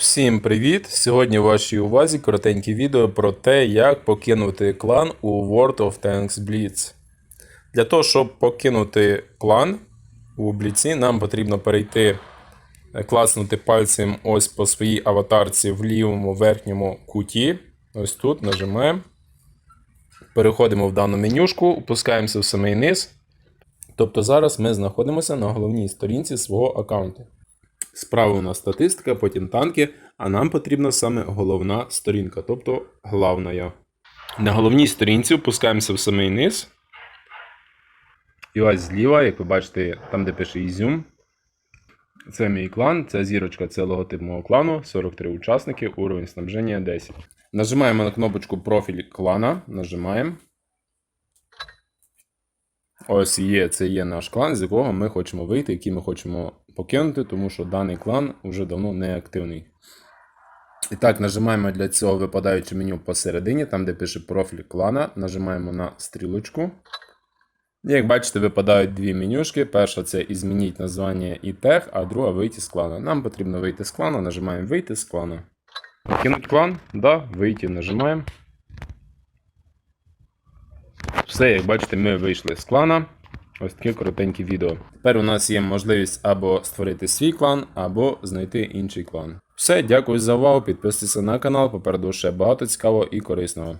Всім привіт! Сьогодні в вашій увазі коротеньке відео про те, як покинути клан у World of Tanks Blitz. Для того, щоб покинути клан у Бліці, нам потрібно перейти, е, класнути пальцем ось по своїй аватарці в лівому верхньому куті. Ось тут нажимаємо. Переходимо в дану менюшку, опускаємося в самий низ. Тобто зараз ми знаходимося на головній сторінці свого аккаунту. Справа у нас статистика, потім танки, а нам потрібна саме головна сторінка, тобто главна. На головній сторінці опускаємося в самий низ. І ось зліва, як ви бачите, там, де пише Ізюм. Це мій клан, це зірочка, це логотип мого клану, 43 учасники, уровень снабження 10. Нажимаємо на кнопочку профіль клана, нажимаємо. Ось є, це є наш клан, з якого ми хочемо вийти, який ми хочемо покинути, тому що даний клан вже давно не активний. І так, нажимаємо для цього випадаюче меню посередині, там де пише профіль клана, нажимаємо на стрілочку. І як бачите, випадають дві менюшки. Перша це «Ізмініть названня і тег, а друга вийти з клана. Нам потрібно вийти з клана, нажимаємо вийти з клана. Кинуть клан? Да, вийти, нажимаємо. Все, як бачите, ми вийшли з клана. Ось таке коротеньке відео. Тепер у нас є можливість або створити свій клан, або знайти інший клан. Все, дякую за увагу. Підписуйтесь на канал. Попереду ще багато цікавого і корисного.